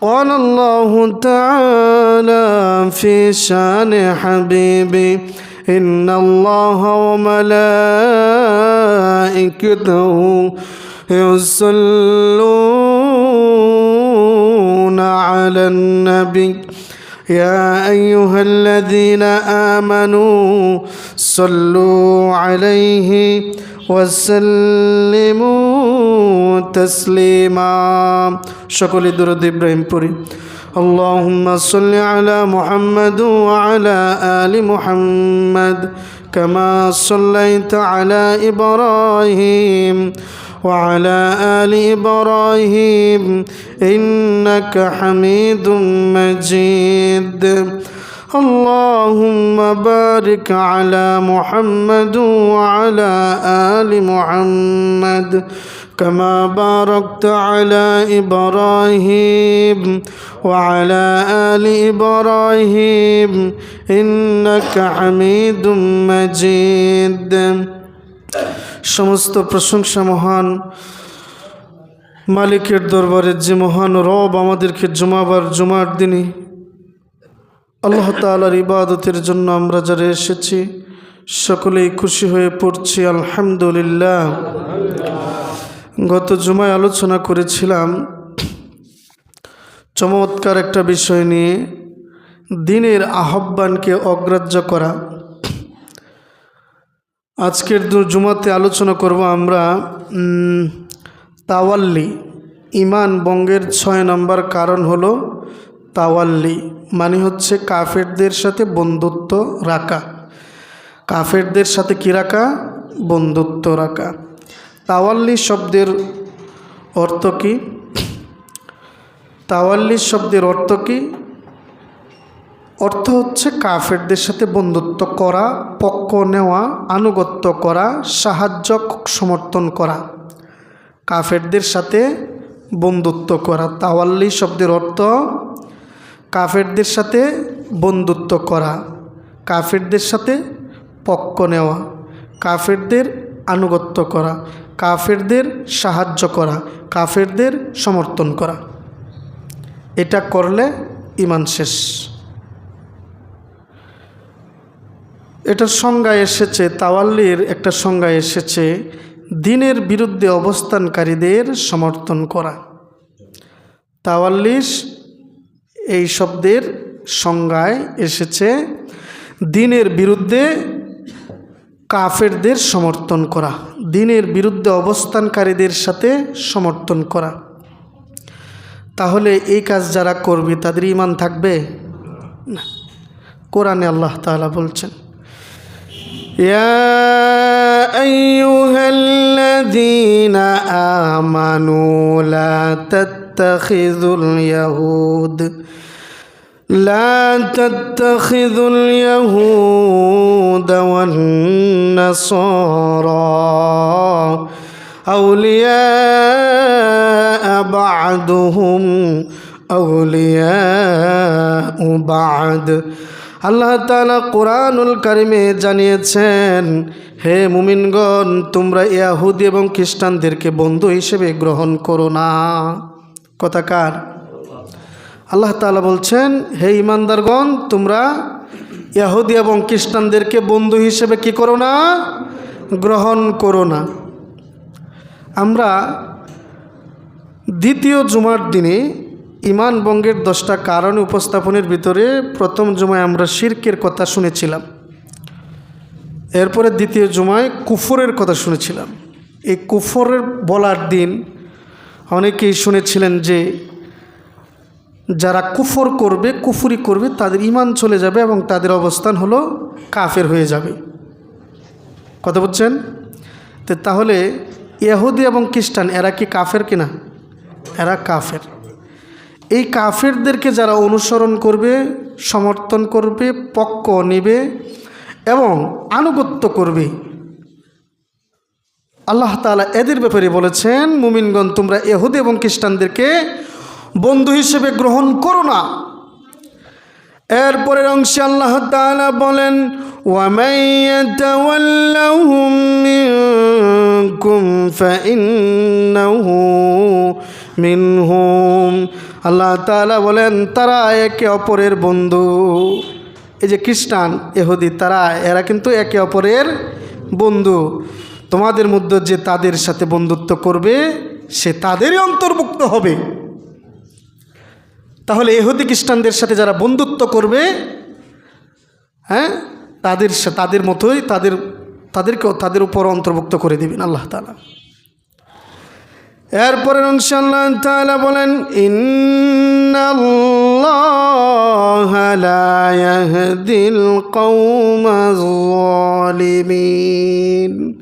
قال الله تعالى في شان حبيبي إن الله وملائكته يصلون على النبي. يا أيها الذين آمنوا صلوا عليه وسلموا تسليما شكل درود إبراهيم پوری اللهم صل على محمد وعلى آل محمد كما صليت على إبراهيم وعلى آل إبراهيم إنك حميد مجيد اللهم بارك على محمد وعلى آل محمد كما باركت على إبراهيم وعلى آل إبراهيم إنك حميد مجيد সমস্ত প্রশংসা মহান মালিকের দরবারে যে মহান রব আমাদেরকে জুমাবার জুমার দিনে আল্লাহ তালার ইবাদতের জন্য আমরা যারা এসেছি, সকলেই খুশি হয়ে পড়ছি, আলহামদুলিল্লাহ। গত জুমায় আলোচনা করেছিলাম চমৎকার একটা বিষয় নিয়ে, দিনের আহ্বানকে অগ্রাহ্য করা। আজকের জুমাতে আলোচনা করব আমরা তাওয়াল্লি। ইমান বঙ্গের ছয় নম্বর কারণ হলো তাওয়াল্লি। মানে হচ্ছে কাফেরদের সাথে বন্ধুত্ব রাখা। কাফেরদের সাথে কী রাখা? বন্ধুত্ব রাখা। তাওয়াল্লি শব্দের অর্থ কী? তাওয়াল্লি শব্দের অর্থ কী? অর্থ হচ্ছে কাফেরদের সাথে বন্ধুত্ব করা পক্ষ নেওয়া, আনুগত্য করা সাহায্য সমর্থন করা। কাফেরদের সাথে বন্ধুত্ব করা। তাওয়াল্লি শব্দের অর্থ কাফেরদের সাথে বন্ধুত্ব করা, কাফেরদের সাথে পক্ষ নেওয়া, কাফেরদের আনুগত্য করা, কাফেরদের সাহায্য করা, কাফেরদের সমর্থন করা। এটা করলে ইমান শেষ। এটার সংজ্ঞা এসেছে, তাওয়াল্লির একটা সংজ্ঞা এসেছে, দিনের বিরুদ্ধে অবস্থানকারীদের সমর্থন করা। তাওয়াল্লিশ এই শব্দের সংজ্ঞায় এসেছে, দিনের বিরুদ্ধে কাফেরদের সমর্থন করা, দিনের বিরুদ্ধে অবস্থানকারীদের সাথে সমর্থন করা। তাহলে এই কাজ যারা করবে, তাদের ইমান থাকবে? না, কোরআনে আল্লাহ তালা বলছেন, ইয়া আল্লাযীনা আমানু লা تتخذوا اليهود لا تتخذوا اليهود والنصارى أولياء بعضهم أولياء بعض আল্লাহ তালা কোরআনুল কারিমে জানিয়েছেন হে মুমিনগণ তোমরা ইয়াহুদি এবং খ্রিস্টানদেরকে বন্ধু হিসেবে গ্রহণ করো না কথাকার আল্লাহ তালা বলছেন, হে ইমানদারগণ তোমরা ইয়াহুদি এবং খ্রিস্টানদেরকে বন্ধু হিসেবে কি করো না? গ্রহণ করো না। আমরা দ্বিতীয় জুমার দিনে ইমান বঙ্গের দশটা কারণ উপস্থাপনের ভিতরে প্রথম জুমায় আমরা শির্কের কথা শুনেছিলাম। এরপরে দ্বিতীয় জুমায় কুফরের কথা শুনেছিলাম। এই কুফরের বলার দিন অনেকেই শুনেছিলেন যে যারা কুফর করবে, কুফুরি করবে, তাদের ইমান চলে যাবে এবং তাদের অবস্থান হলো কাফের হয়ে যাবে। কথা বুঝছেন তো তাহলে ইহুদি এবং খ্রিস্টান, এরা কি কাফের কিনা? এরা কাফের। এই কাফেরদেরকে যারা অনুসরণ করবে, সমর্থন করবে পক্ষ নেবে এবং আনুগত্য করবে আল্লাহ তালা এদের ব্যাপারে বলেছেন, মুমিনগণ তোমরা এহুদি এবং খ্রিস্টানদেরকে বন্ধু হিসেবে গ্রহণ করো না। এরপরের অংশে আল্লাহ তালা বলেন আল্লাহ তালা বলেন, তারা একে অপরের বন্ধু। এই যে খ্রিস্টান এহুদি তারা, এরা কিন্তু একে অপরের বন্ধু। তোমাদের মধ্যে যে তাদের সাথে বন্ধুত্ব করবে, সে তাদেরই অন্তর্ভুক্ত হবে। তাহলে এহুদি খ্রিস্টানদের সাথে যারা বন্ধুত্ব করবে হ্যাঁ তাদের তাদের মতোই তাদের, তাদেরকেও তাদের উপর অন্তর্ভুক্ত করে দিবেন আল্লাহ তালা এরপরের অংশে আল্লাহ তাআলা বলেন, ইন্নাল্লাহ লা ইয়াহদিল কওমাজ জালিমিন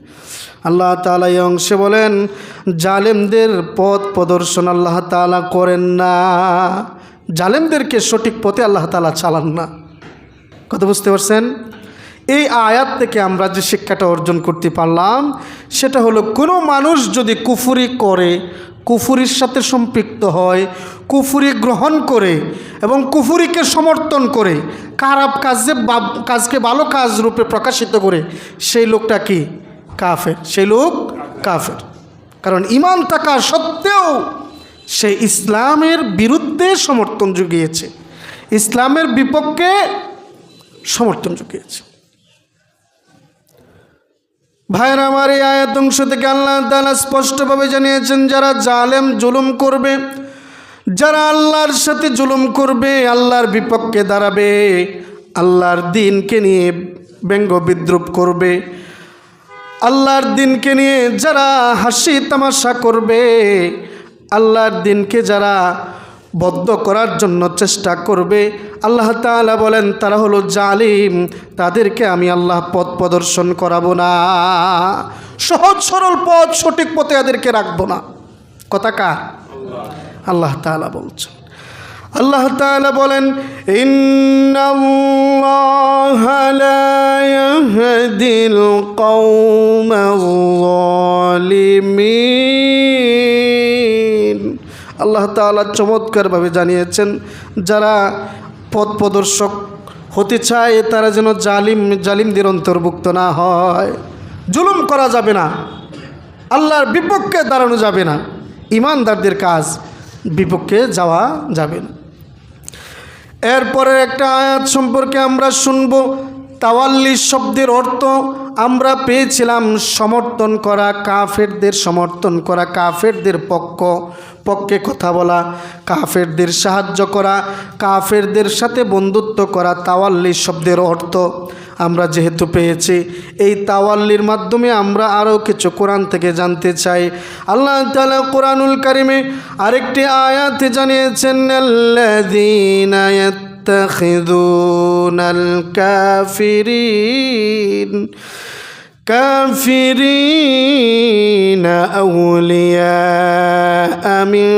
আল্লাহ তাআলা এই অংশে বলেন, জালেমদের পথ প্রদর্শন আল্লাহ তাআলা করেন না। জালেমদেরকে সঠিক পথে আল্লাহ তালা চালান না। কথা বুঝতে পারছেন? এই আয়াত থেকে আমরা যে শিক্ষাটা অর্জন করতে পারলাম, সেটা হলো কোনো মানুষ যদি কুফুরি করে, কুফুরির সাথে সম্পৃক্ত হয়, কুফুরি গ্রহণ করে এবং কুফুরিকে সমর্থন করে, খারাপ কাজে কাজকে ভালো কাজ রূপে প্রকাশিত করে, সেই লোকটা কি? কাফের, সেই লোক কাফের। কারণ ইমান থাকা সত্ত্বেও সে ইসলামের বিরুদ্ধে সমর্থন জুগিয়েছে। ইসলামের বিপক্ষে সমর্থন জুগিয়েছে। ভাইয়ের, আমার এই আয়াত অংশ থেকে আল্লাহ তালা স্পষ্টভাবে জানিয়েছেন, যারা জালেম জুলুম করবে, যারা আল্লাহর সাথে জুলুম করবে, আল্লাহর বিপক্ষে দাঁড়াবে, আল্লাহর দিনকে নিয়ে ব্যঙ্গ বিদ্রুপ করবে আল্লাহর দিনকে নিয়ে যারা হাসি তামাশা করবে, আল্লাহর দিনকে যারা বদ্ধ করার জন্য চেষ্টা করবে, আল্লাহ তাআলা বলেন, তারা হলো জালিম, তাদেরকে আমি আল্লাহ পথ প্রদর্শন করাবো না। সহজ, সরল পথ, সঠিক পথে এদেরকে রাখব না। কথা কার? আল্লাহ তাআলা বলছেন। আল্লাহ তাআলা বলেন, ইন্নাল্লাহ লা আল্লাহ তাআলা চমৎকারভাবে জানিয়েছেন, যারা পথ প্রদর্শক হতে চায়, তারা যেন জালিম, জালিমদের অন্তর্ভুক্ত না হয়। জুলুম করা যাবে না। আল্লাহর বিপক্ষে দাঁড়ানো যাবে না। ইমানদারদের কাজ বিপক্ষে যাওয়া যাবে না। এরপরের একটা আয়াত সম্পর্কে আমরা শুনব। তাওয়াল্লি শব্দের অর্থ আমরা পেয়েছিলাম সমর্থন করা কাফেরদের সমর্থন করা কাফেরদের পক্ষ। পক্ষে কথা বলা, কাফেরদের সাহায্য করা, কাফেরদের সাথে বন্ধুত্ব করা তাওয়াল্লি শব্দের অর্থ। আমরা যেহেতু পেয়েছি, এই তাওয়াল্লির মাধ্যমে আমরা আরও কিছু কোরআন থেকে জানতে চাই। আল্লাহ তালা কোরআনুল কারিমে আরেকটি আয়াতে জানিয়েছেন ইয়াত্তাখিযুনাল কাফিরিন كافرين أولياء من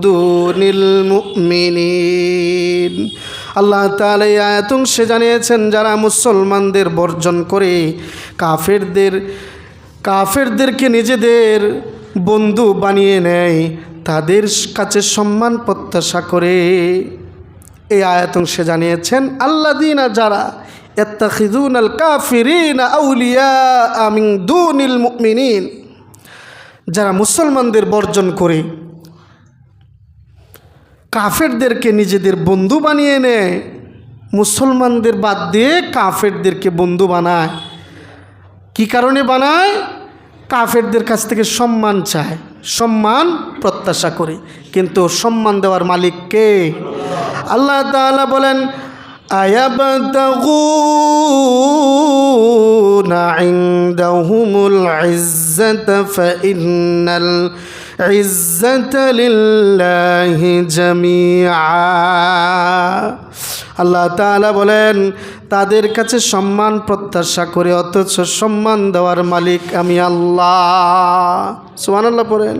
دون المؤمنين আল্লাহ তাআলা এই আয়াত অংশে জানিয়েছেন যারা মুসলমানদের বর্জন করে কাফেরদের কাফেরদেরকে নিজেদের বন্ধু বানিয়ে নেয় তাদের কাছে সম্মান প্রত্যাশা করে এই আয়াত অংশে জানিয়েছেন আল্লাদিনা যারা যারা মুসলমানদের বর্জন করে, কাফেরদেরকে নিজেদের বন্ধু বানিয়ে নেয়, মুসলমানদের বাদ দিয়ে কাফেরদেরকে বন্ধু বানায়। কি কারণে বানায়? কাফেরদের কাছ থেকে সম্মান চায়, সম্মান প্রত্যাশা করে। কিন্তু সম্মান দেওয়ার মালিক কে? আল্লাহ বলেন أيبتغون عندهم العزة فإن العزة لله جميعا আল্লাহ তাআলা বলেন তাদের কাছে সম্মান প্রত্যাশা করে অথচ সম্মান দেওয়ার মালিক আমি আল্লাহ সুবহানাল্লাহ পড়েন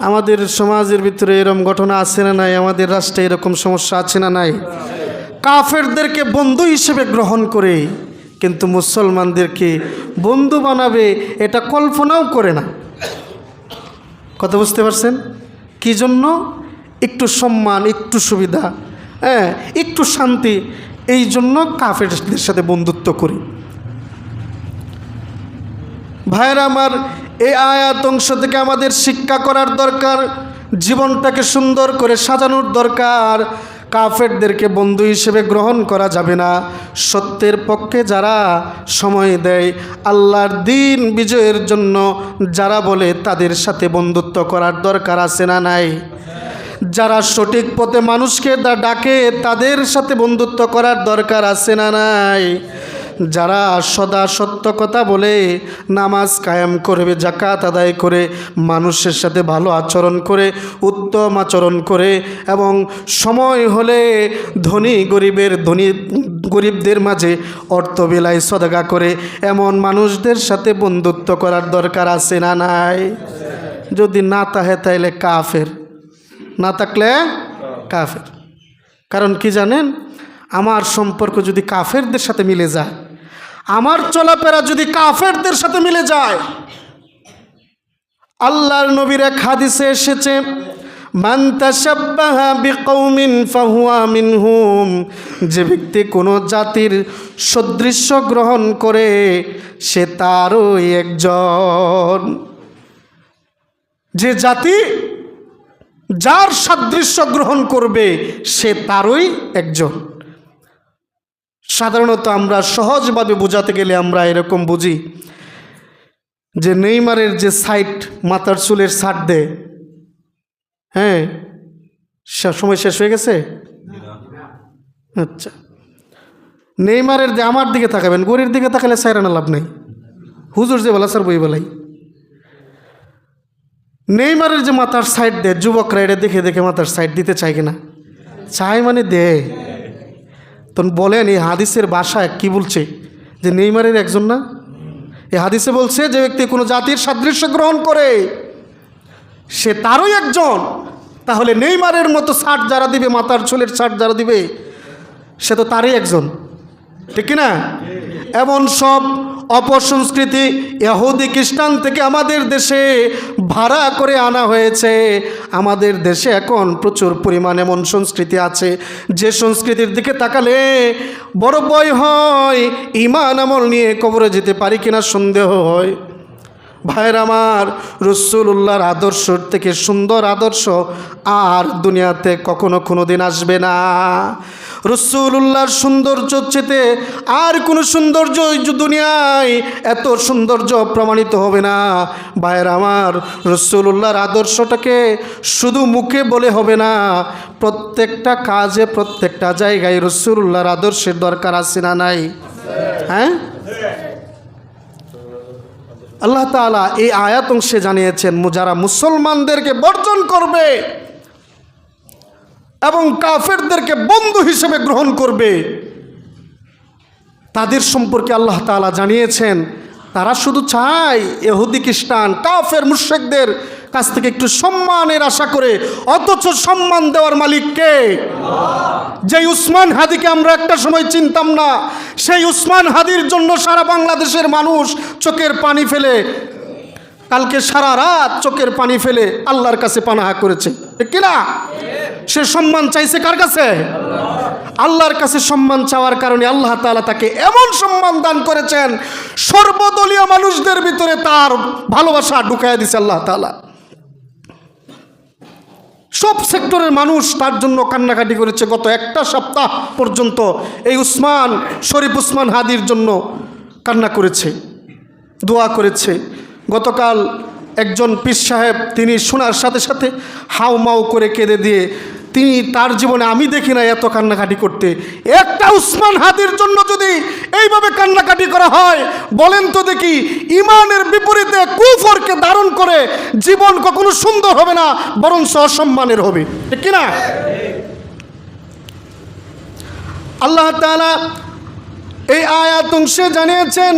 আমাদের সমাজের ভিতরে এরকম ঘটনা আছে না নাই আমাদের রাষ্ট্রে এরকম সমস্যা আছে না নাই কাফেরদেরকে বন্ধু হিসেবে গ্রহণ করে, কিন্তু মুসলমানদেরকে বন্ধু বানাবে এটা কল্পনাও করে না। কথা বুঝতে পারছেন? কি জন্য? একটু সম্মান, একটু সুবিধা হ্যাঁ একটু শান্তি, এই জন্য কাফেরদের সাথে বন্ধুত্ব করি। ভাইয়েরা আমার, এই আয়াত অংশ থেকে আমাদের শিক্ষা করার দরকার, জীবনটাকে সুন্দর করে সাজানোর দরকার কাফেরদেরকে বন্ধু হিসেবে গ্রহণ করা যাবে না। সত্যের পক্ষে যারা সময় দেয়, আল্লাহর দিন বিজয়ের জন্য যারা বলে তাদের সাথে বন্ধুত্ব করার দরকার আছে না নাই? যারা সঠিক পথে মানুষকে ডাকে তাদের সাথে বন্ধুত্ব করার দরকার আছে না নাই? যারা সদা সত্য কথা বলে নামাজ কায়েম করবে জাকাত আদায় করে, মানুষের সাথে ভালো আচরণ করে, উত্তম আচরণ করে এবং সময় হলে ধনী গরিবের, ধনী গরিবদের মাঝে অর্থ বিলায় সদাগা করে, এমন মানুষদের সাথে বন্ধুত্ব করার দরকার আছে না নাই? যদি না তাহে তাইলে কাফের। না থাকলে কাফের। কারণ কি জানেন? আমার সম্পর্ক যদি কাফেরদের সাথে মিলে যায় আমার চলাফেরা যদি কাফেরদের সাথে মিলে যায়, আল্লাহর নবীর এক হাদিসে এসেছে, মান মিনহুম যে ব্যক্তি কোনো জাতির সদৃশ্য গ্রহণ করে, সে তারই একজন। যে জাতি যার সাদৃশ্য গ্রহণ করবে, সে তারই একজন। সাধারণত আমরা সহজভাবে বোঝাতে গেলে আমরা এরকম বুঝি যে নেইমারের যে সাইট মাথার চুলের সাট দেয় হ্যাঁ? সময় শেষ হয়ে গেছে? আচ্ছা। নেইমারের যে আমার দিকে তাকাবেন, গরির দিকে তাকালে সাইরানা লাভ নেই। হুজুর যে বলা স্যার বই বলাই। নেইমারের যে মাথার সাইড দেয় যুবকরা এটা দেখে দেখে মাথার সাইড দিতে চায় কিনা? চায় মানে দেয় তখন বলেন, এই হাদিসের বাসায় কি বলছে? যে নেইমারের একজন না? এই হাদিসে বলছে যে ব্যক্তি কোনো জাতির সাদৃশ্য গ্রহণ করে, সে তারই একজন। তাহলে নেইমারের মতো শার্ট যারা দিবে মাতার চুলের শার্ট যারা দিবে, সে তো তারই একজন। ঠিক না এমন সব অপসংস্কৃতি ইহুদি খ্রিস্টান থেকে আমাদের দেশে ভাড়া করে আনা হয়েছে। আমাদের দেশে এখন প্রচুর পরিমাণ এমন সংস্কৃতি আছে। যে সংস্কৃতির দিকে তাকালে বড় ভয় হয় ইমান আমল নিয়ে কবরে যেতে পারি কিনা সন্দেহ হয়। ভাইয়ের আমার রসুল্লাহর আদর্শ থেকে সুন্দর আদর্শ আর দুনিয়াতে কখনো কোনো দিন আসবে না। রসুল্লাহর সৌন্দর্য চেতে আর কোনো সৌন্দর্য দুনিয়ায় এত সৌন্দর্য প্রমাণিত হবে না। ভাইয়ের আমার রসুল্লাহর আদর্শটাকে শুধু মুখে বলে হবে না, প্রত্যেকটা কাজে, প্রত্যেকটা জায়গায় রসুল্লাহর আদর্শের দরকার আছে না নাই? হ্যাঁ? আল্লাহ তাআলা এই আয়াত অংশে জানিয়েছেন যারা মুসলমানদেরকে বর্জন করবে। এবং কাফেরদেরকে বন্ধু হিসেবে গ্রহণ করবে। তাদের সম্পর্কে আল্লাহ তাআলা জানিয়েছেন, তারা শুধু চায় এহুদি খ্রিস্টান, কাফের মুশ্রেকদের কাছ থেকে একটু সম্মানের আশা করে, অথচ সম্মান দেওয়ার মালিককে যে উসমান হাদিকে আমরা একটা সময় চিনতাম না, সেই উসমান হাদির জন্য সারা বাংলাদেশের মানুষ চোখের পানি ফেলে, কালকে সারা রাত চোখের পানি ফেলে আল্লাহর কাছে পানাহা করেছে। ঠিক কিনা? সে সম্মান চাইছে কার কাছে? আল্লাহর কাছে সম্মান চাওয়ার কারণে আল্লাহ তাআলা তাকে এমন সম্মান দান করেছেন, সর্বদলীয় মানুষদের ভিতরে তার ভালোবাসা ঢুকাইয়া দিছে আল্লাহ তাআলা। সব সেক্টরের মানুষ তার জন্য কান্নাকাটি করেছে গত একটা সপ্তাহ পর্যন্ত। এই উসমান, শরীফ উসমান হাদির জন্য কান্না করেছে, দোয়া করেছে। গতকাল একজন পীর সাহেব, তিনি শোনার সাথে সাথে হাউ মাউ করে কেঁদে দিয়ে, তিনি তার জীবনে আমি দেখি না এত কান্নাকাটি করতে। একটা উসমান হাদির জন্য যদি এইভাবে কান্নাকাটি করা হয়, বলেন তো দেখি, ইমানের বিপরীতে কুফরকে ধারণ করে জীবন কখনো সুন্দর হবে না বরং অসম্মানের হবে। ঠিক কিনা? আল্লাহ তাআলা এই আয়াত অংশে জানিয়েছেন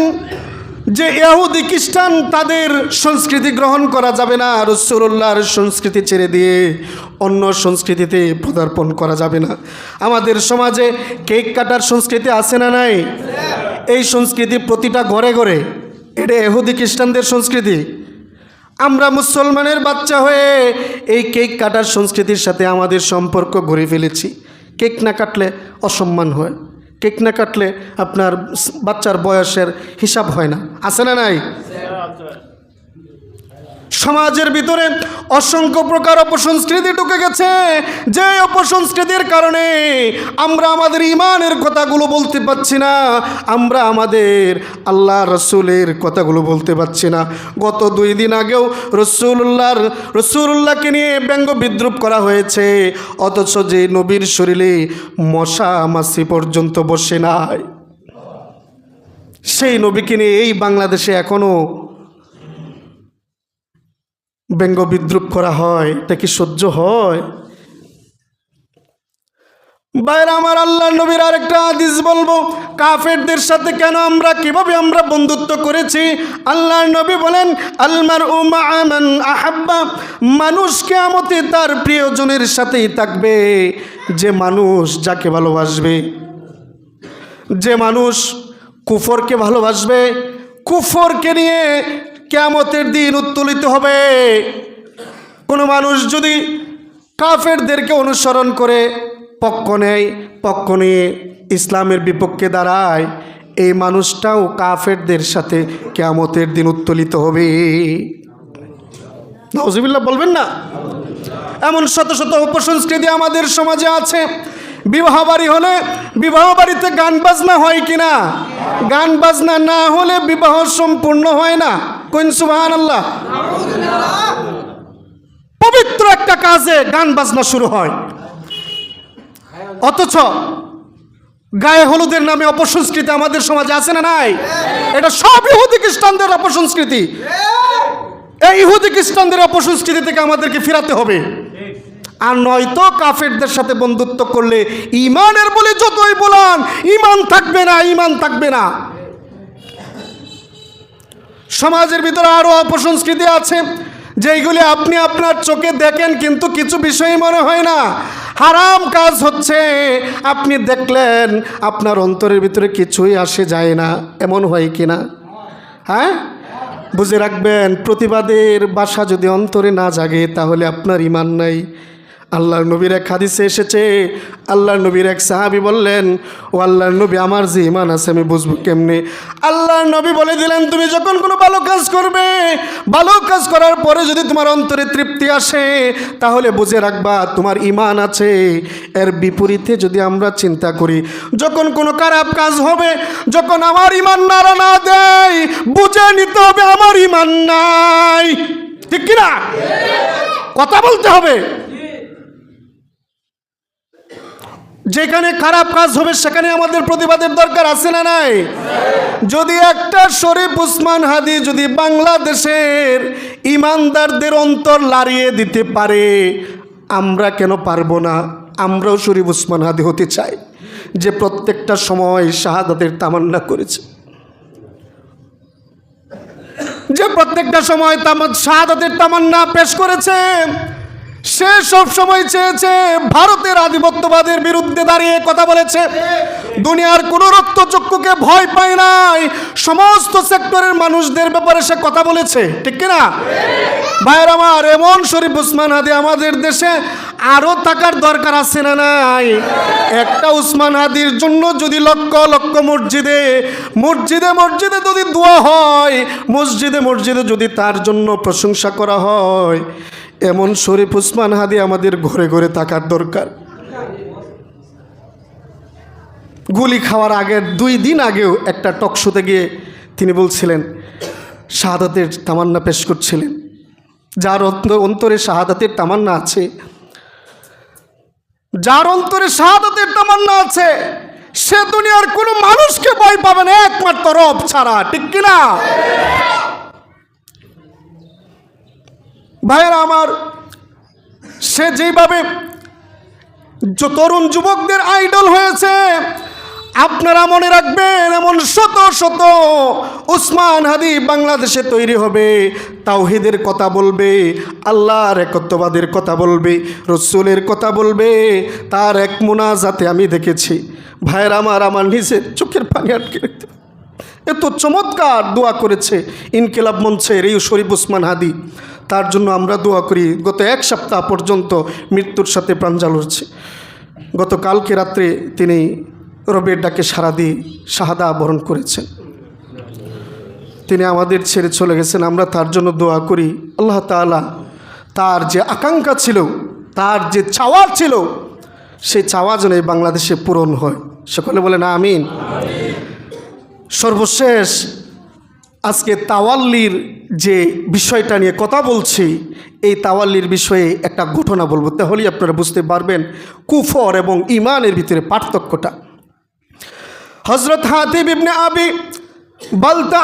যে ইহুদি খ্রিস্টান তাদের সংস্কৃতি গ্রহণ করা যাবে না আর রসুল্লাহর সংস্কৃতি ছেড়ে দিয়ে অন্য সংস্কৃতিতে পদার্পণ করা যাবে না। আমাদের সমাজে কেক কাটার সংস্কৃতি আছে না নাই? এই সংস্কৃতি প্রতিটা ঘরে ঘরে, এটা এহুদি খ্রিস্টানদের সংস্কৃতি। আমরা মুসলমানের বাচ্চা হয়ে এই কেক কাটার সংস্কৃতির সাথে আমাদের সম্পর্ক ঘুরে ফেলেছি। কেক না কাটলে অসম্মান হয়। কেক না কাটলে আপনার বাচ্চার বয়সের হিসাব হয় না। আছে না নাই? সমাজের ভিতরে অসংখ্য প্রকার অপসংস্কৃতি ঢুকে গেছে। যে অপসংস্কৃতির কারণে আমরা আমাদের ইমানের কথাগুলো বলতে পারছি না, আমরা আমাদের আল্লাহ রসুলের কথাগুলো বলতে পারছি না। গত দুই দিন আগেও রসুল্লাহর রসুল্লাহকে নিয়ে ব্যঙ্গ বিদ্রুপ করা হয়েছে। অথচ যে নবীর শরীরে মশা মাসি পর্যন্ত বসে নাই। সেই নবীকে নিয়ে এই বাংলাদেশে এখনও ব্যঙ্গ বিদ্রুপ করা হয় তা কি সহ্য হয়? বাইরে আমার আল্লাহ নবীর আরেকটা আদিস বলব, কাফেরদের সাথে কেন আমরা, কীভাবে আমরা বন্ধুত্ব করেছি? আল্লাহ নবী বলেন আলমার উমান আহাব্বা, মানুষ কেমতে তার প্রিয়জনের সাথেই থাকবে। যে মানুষ যাকে ভালোবাসবে, যে মানুষ কুফরকে ভালোবাসবে, কুফরকে নিয়ে কেমতের দিন উত্তোলিত হবে। কোনো মানুষ যদি কাফেরদেরকে অনুসরণ করে পক্ষ নেয়, পক্ষ নিয়ে ইসলামের বিপক্ষে দাঁড়ায়, এই মানুষটাও কাফেরদের সাথে কেয়ামতের দিন উত্তোলিত হবে। নজিবুল্লাহ বলবেন না? এমন শত শত উপসংস্কৃতি আমাদের সমাজে আছে। বিবাহ বাড়ি হলে বিবাহ বাড়িতে গান বাজনা হয় কিনা? গান বাজনা না হলে বিবাহ সম্পূর্ণ হয় না। আল্লাহ পবিত্র একটা কাজে গান বাজনা শুরু হয়। অথচ গায়ে হলুদের নামে অপসংস্কৃতি আমাদের সমাজে আছে না নাই? এটা সব ইহুদি খ্রিস্টানদের অপসংস্কৃতি। এই ইহুদি খ্রিস্টানদের অপসংস্কৃতি থেকে আমাদেরকে ফিরাতে হবে। আর নয়তো কাফেরদের সাথে বন্ধুত্ব করলে ইমানের বলে যতই বলান, ইমান থাকবে না, ইমান থাকবে না। সমাজের ভিতরে আরও অপসংস্কৃতি আছে, যেইগুলি আপনি আপনার চোখে দেখেন কিন্তু কিছু বিষয় মনে হয় না। হারাম কাজ হচ্ছে, আপনি দেখলেন আপনার অন্তরের ভিতরে কিছুই আসে যায় না। এমন হয় কি না? হ্যাঁ? বুঝে রাখবেন, প্রতিবাদের বাসা যদি অন্তরে না জাগে, তাহলে আপনার ইমান নাই। আল্লাহর নবীর এক হাদিসে এসেছে, আল্লাহর নবীর এক সাহাবি বললেন, ও আল্লাহর নবী, আমার যে ইমান আছে আমি বুঝব কেমনে? আল্লাহর নবী বলে দিলেন, তুমি যখন কোনো ভালো কাজ করবে, ভালো কাজ করার পরে যদি তোমার অন্তরে তৃপ্তি আসে, তাহলে বুঝে রাখবা তোমার ইমান আছে। এর বিপরীতে যদি আমরা চিন্তা করি, যখন কোনো খারাপ কাজ হবে, যখন আমার ইমান নাড়া না দেয়, বুঝে নিতে হবে আমার ইমান নাই। ঠিক কিনা? কথা বলতে হবে। যেখানে খারাপ কাজ হবে, সেখানে আমাদের প্রতিবাদের দরকার আছে না নাই? যদি একটা শরীফ উসমান হাদি যদি বাংলাদেশের ইমানদারদের অন্তর লাড়িয়ে দিতে পারে, আমরা কেন পারব না? আমরাও শরীফ উসমান হাদি হতে চাই, যে প্রত্যেকটা সময় শাহাদাতের তামান্না করেছে। যে প্রত্যেকটা সময় তামাদ শাহাদাতের তামান্না পেশ করেছে সে সব সময় চেয়েছে ভারতের আধিপত্যবাদের বিরুদ্ধে দাঁড়িয়ে কথা বলেছে। দুনিয়ার কোনো রক্তচক্ষুকে ভয় পায় নাই। সমস্ত সেক্টরের মানুষদের ব্যাপারে সে কথা বলেছে। ঠিক কিনা? ভাইয়ের আমার, এমন শরীফ উসমান হাদি আমাদের দেশে আরও থাকার দরকার আছে না নাই? একটা উসমান হাদির জন্য যদি লক্ষ লক্ষ মসজিদে মসজিদে মসজিদে যদি দোয়া হয়, মসজিদে মসজিদে যদি তার জন্য প্রশংসা করা হয় এমন শরীফ উসমান হাদি আমাদের ঘরে ঘরে থাকার দরকার। গুলি খাওয়ার আগের দুই দিন আগেও একটা টকশোতে গিয়ে তিনি বলছিলেন, শাহাদাতের তামান্না পেশ করছিলেন। যার অন্ত- অন্তরে শাহাদাতের তামান্না আছে, যার অন্তরে শাহাদাতের তামান্না আছে, সে দুনিয়ার কোনো মানুষকে ভয় পাবে না, একমাত্র রব ছাড়া, ঠিক কিনা? ভাইয়েরা আমার, সে যেভাবে তরুণ যুবকদের আইডল হয়েছে, আপনারা মনে রাখবেন, এমন শত শত উসমান হাদি বাংলাদেশে তৈরি হবে, তাওহিদের কথা বলবে, আল্লাহর একত্ববাদের কথা বলবে, রসুলের কথা বলবে, তার এক মোনাজাতে আমি দেখেছি। ভাইয়ের আমার আমার নিজের চোখের পানি আটকে এত চমৎকার দোয়া করেছে ইনকিলাব মঞ্চের এই শরীফ উসমান হাদি। তার জন্য আমরা দোয়া করি, গত এক সপ্তাহ পর্যন্ত মৃত্যুর সাথে প্রাঞ্জাল হচ্ছে গতকালকে রাত্রে তিনি রবের ডাকে সারা দিয়ে শাহাদা বরণ করেছেন। তিনি আমাদের ছেড়ে চলে গেছেন, আমরা তার জন্য দোয়া করি। আল্লাহ তাআলা তার যে আকাঙ্ক্ষা ছিল, তার যে চাওয়ার ছিল, সেই চাওয়া যেন এই বাংলাদেশে পূরণ হয়। সকলে বলে না আমিন। সর্বশেষ আজকে তাওয়াল্লির যে বিষয়টা নিয়ে কথা বলছি, এই তাওয়াল্লির বিষয়ে একটা ঘটনা বলব। তাহলেই আপনারা বুঝতে পারবেন কুফর এবং ইমানের ভিতরে পার্থক্যটা। হজরত হাতিব ইবনে আবি বালতা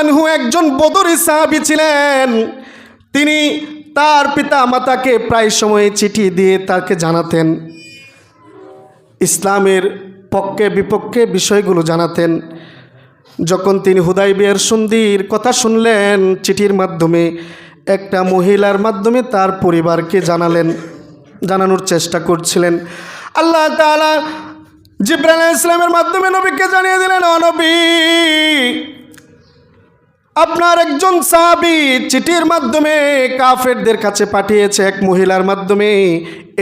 আনহু একজন বদরি সাহাবী ছিলেন। তিনি তার পিতা মাতাকে প্রায় সময় চিঠি দিয়ে তাকে জানাতেন। ইসলামের পক্ষে বিপক্ষে বিষয়গুলো জানাতেন। যখন তিনি হুদাই বিয়ের সন্ধির কথা শুনলেন, চিঠির মাধ্যমে একটা মহিলার মাধ্যমে তার পরিবারকে জানালেন, জানানোর চেষ্টা করছিলেন। আল্লাহ জিব্রাইল আলাইহিস ইসলামের মাধ্যমে নবীকে জানিয়ে দিলেন, ও নবী, আপনার একজন সাহাবি চিঠির মাধ্যমে কাফেরদের কাছে পাঠিয়েছে এক মহিলার মাধ্যমে।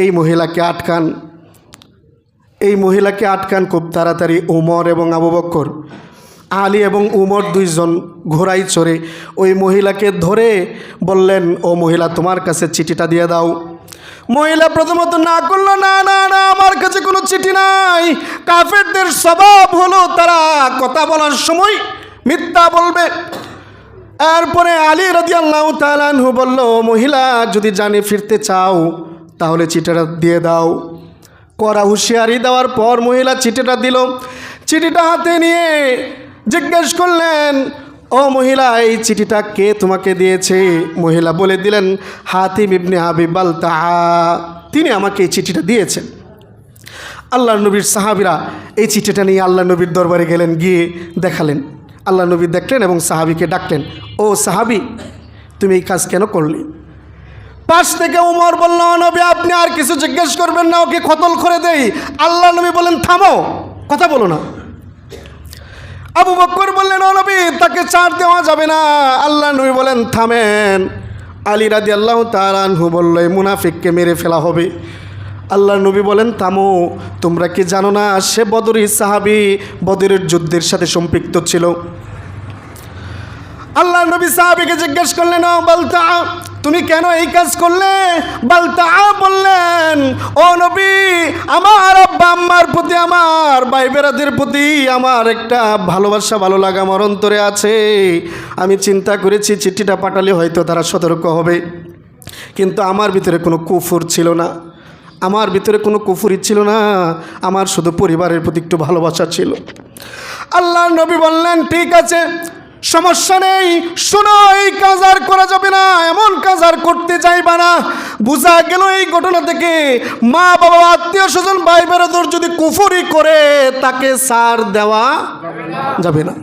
এই মহিলাকে আটকান। এই মহিলাকে আটকান খুব তাড়াতাড়ি উমর এবং আবু বক্কর। আলী এবং উমর দুইজন ঘোড়াই চড়ে ওই মহিলাকে ধরে বললেন, ও মহিলা, তোমার কাছে চিঠিটা দিয়ে দাও। মহিলা প্রথমত, না, করল, না না না, আমার কাছে কোনো চিঠি নাই। কাফেরদের স্বভাব হলো, তারা কথা বলার সময় মিথ্যা বলবে। এরপরে আলী রাজি আল্লাহ তালানহু বলল মহিলা, যদি জানে ফিরতে চাও, তাহলে চিঠিটা দিয়ে দাও। করা হুঁশিয়ারি দেওয়ার পর মহিলা চিঠিটা দিল। চিঠিটা হাতে নিয়ে জিজ্ঞেস করলেন, ও মহিলা, এই চিঠিটা কে তোমাকে দিয়েছে? মহিলা বলে দিলেন, হাতিম ইবনে হাবিব আল তাহা, তিনি আমাকে এই চিঠিটা দিয়েছেন। আল্লাহ নবীর সাহাবিরা এই চিঠিটা নিয়ে আল্লাহ নবীর দরবারে গেলেন, গিয়ে দেখালেন। আল্লাহ নবী দেখলেন এবং সাহাবিকে ডাকলেন, ও সাহাবি, তুমি এই কাজ কেন করলি? পাশ থেকে উমর বলল নবী, আপনি আর কিছু জিজ্ঞেস করবেন না, ওকে খতল করে দেই। আল্লাহ নবী বলেন, থামো, কথা বলো না। আবু বক্কর বললেন নবী, তাকে ছাড় দেওয়া যাবে না। আল্লাহ নবী বলেন, থামেন। আলী রাদি আল্লাহ তারানহু বলল, এই মুনাফিককে মেরে ফেলা হবে। আল্লাহ নবী বলেন, থামো, তোমরা কি জানো না, সে বদরি সাহাবি বদরের যুদ্ধের সাথে সম্পৃক্ত ছিল। আল্লাহ নবী সাহাবিকে জিজ্ঞেস করলেন বলতা তুমি কেন এই কাজ করলে? বলতা বললেন, ও নবী, আমার আব্বা আম্মার প্রতি, আমার ভাই বেরাদের প্রতি আমার একটা ভালোবাসা, ভালো লাগা আমার অন্তরে আছে। আমি চিন্তা করেছি, চিঠিটা পাঠালে হয়তো তারা সতর্ক হবে। কিন্তু আমার ভিতরে কোনো কুফুর ছিল না। আমার ভিতরে কোনো কুফুরি ছিল না। আমার শুধু পরিবারের প্রতি একটু ভালোবাসা ছিল। আল্লাহ নবী বললেন, ঠিক আছে সমস্যা নেই, শোনো, এই কাজ আর করা যাবে না, এমন কাজ আর করতে চাইবা না। বোঝা গেল এই ঘটনা থেকে। মা, বাবা, আত্মীয় স্বজন, ভাই বেরোদর যদি কুফুরি করে, তাকে সার দেওয়া যাবে না।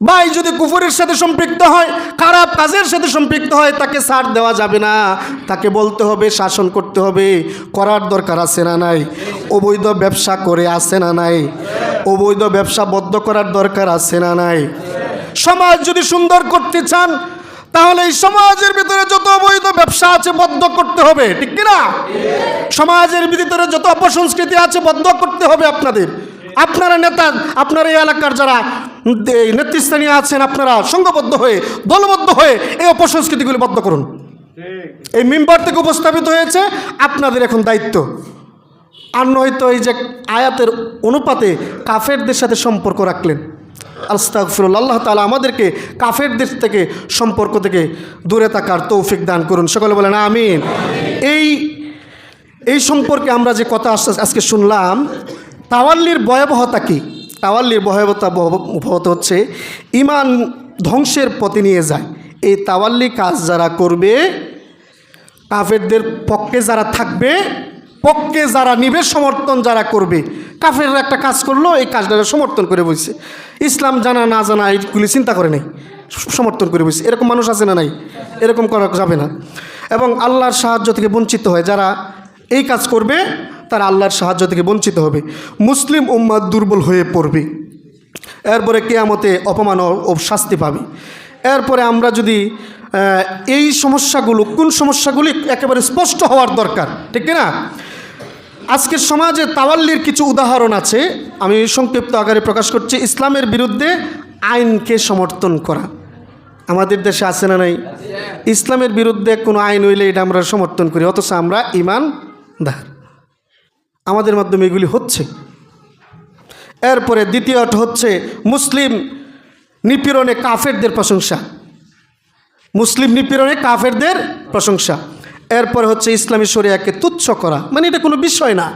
ভাই যদি কুফুরের সাথে সম্পৃক্ত হয়, খারাপ কাজের সাথে সম্পৃক্ত হয়, তাকে ছাড় দেওয়া যাবে না। তাকে বলতে হবে, শাসন করতে হবে, করার দরকার আছে না নাই? অবৈধ ব্যবসা করে আছে না নাই? অবৈধ ব্যবসা বদ্ধ করার দরকার আছে না নাই? সমাজ যদি সুন্দর করতে চান, তাহলে এই সমাজের ভিতরে যত অবৈধ ব্যবসা আছে, বদ্ধ করতে হবে, ঠিক কিনা? সমাজের ভিতরে যত অপসংস্কৃতি আছে, বদ্ধ করতে হবে আপনাদের। আপনারা নেতা, আপনার এই এলাকার যারা নেতৃস্থানীয় আছেন, আপনারা সংঘবদ্ধ হয়ে, দলবদ্ধ হয়ে এই অপসংস্কৃতিগুলি বদ্ধ করুন। এই মেম্বার থেকে উপস্থাপিত হয়েছে আপনাদের এখন দায়িত্ব। আর নয়তো এই যে আয়াতের অনুপাতে কাফেরদের সাথে সম্পর্ক রাখলেন। আস্তাগফিরুল্লাহ, আল্লাহ তাআলা আমাদেরকে কাফেরদের থেকে, সম্পর্ক থেকে দূরে থাকার তৌফিক দান করুন। সকলে বলেন আমিন। এই এই সম্পর্কে আমরা যে কথা আজ- আজকে শুনলাম, তাওয়াল্লির ভয়াবহতা কি? তাওয়াল্লির ভয়াবহতা ভয়াবহতা হচ্ছে ইমান ধ্বংসের পথে নিয়ে যায়। এই তাওয়াল্লি কাজ যারা করবে, কাফেরদের পক্ষে যারা থাকবে পক্ষে যারা নিবে, সমর্থন যারা করবে, কাফেররা একটা কাজ করল, এই কাজটা সমর্থন করে বসছে ইসলাম জানা না জানা, এইগুলি চিন্তা করে নাই, সমর্থন করে বসছে এরকম মানুষ আছে না নাই? এরকম করা যাবে না। এবং আল্লাহর সাহায্য থেকে বঞ্চিত হয়। যারা এই কাজ করবে, তারা আল্লাহর সাহায্য থেকে বঞ্চিত হবে। মুসলিম উম্মাদ দুর্বল হয়ে পড়বে। এরপরে কেয়ামতে অপমান ও শাস্তি পাবে। এরপরে আমরা যদি এই সমস্যাগুলো, কোন সমস্যাগুলি একেবারে স্পষ্ট হওয়ার দরকার, ঠিক না? আজকের সমাজে তাওয়াল্লির কিছু উদাহরণ আছে। আমি সংক্ষিপ্ত আকারে প্রকাশ করছি। ইসলামের বিরুদ্ধে আইনকে সমর্থন করা। আমাদের দেশে আছে না নাই? ইসলামের বিরুদ্ধে কোনো আইন হইলে এটা আমরা সমর্থন করি। অথচ আমরা ইমানদার। আমাদের মাধ্যমে এগুলি হচ্ছে। এরপরে দ্বিতীয়ত হচ্ছে মুসলিম নিপীড়নে কাফেরদের প্রশংসা। মুসলিম নিপীড়নে কাফেরদের প্রশংসা। এরপরে হচ্ছে ইসলামী শরিয়াকে তুচ্ছ করা। মানে এটা কোনো বিষয় না।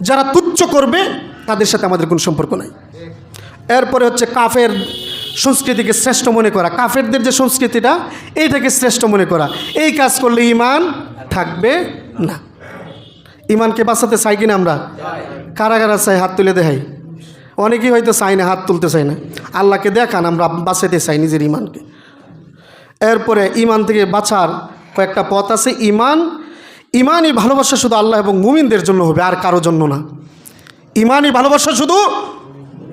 যারা তুচ্ছ করবে, তাদের সাথে আমাদের কোনো সম্পর্ক নাই। এরপরে হচ্ছে কাফের সংস্কৃতিকে শ্রেষ্ঠ মনে করা। কাফেরদের যে সংস্কৃতিটা, এইটাকে শ্রেষ্ঠ মনে করা। এই কাজ করলে ইমান থাকবে না। ইমানকে বাঁচাতে চাই কিনা আমরা? কারা কারা চাই, হাত তুলে দেখাই। অনেকেই হয়তো চাই না, হাত তুলতে চাই না। আল্লাহকে দেখান, আমরা বাঁচাতে চাই নিজের ইমানকে। এরপরে ইমান থেকে বাঁচার কয়েকটা পথ আছে ইমান ইমানই ভালোবাসা শুধু আল্লাহ এবং মুমিনদের জন্য হবে, আর কারও জন্য না। ইমানই ভালোবাসা শুধু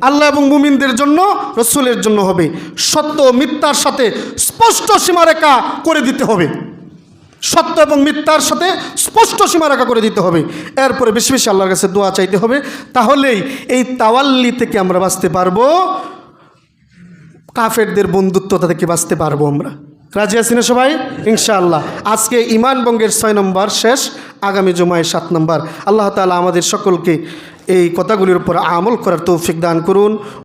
আল্লাহ এবং মুমিনদের জন্য, রসুলের জন্য হবে। সত্য মিথ্যার সাথে স্পষ্ট সীমারেখা করে দিতে হবে। সত্য এবং মিথ্যার সাথে স্পষ্ট সীমারেখা করে দিতে হবে। এরপরে বেশি বেশি আল্লাহর কাছে দোয়া চাইতে হবে। তাহলেই এই তাওয়াল্লি থেকে আমরা বাঁচতে পারব। কাফেরদের বন্ধুত্বতা থেকে বাঁচতে পারব আমরা। রাজি আছি না সবাই? ইনশাআল্লাহ। আজকে ইমান বঙ্গের ছয় নম্বর শেষ, আগামী জুমায় সাত নম্বর। আল্লাহ তালা আমাদের সকলকে এই কথাগুলির উপর আমল করার তৌফিক দান করুন।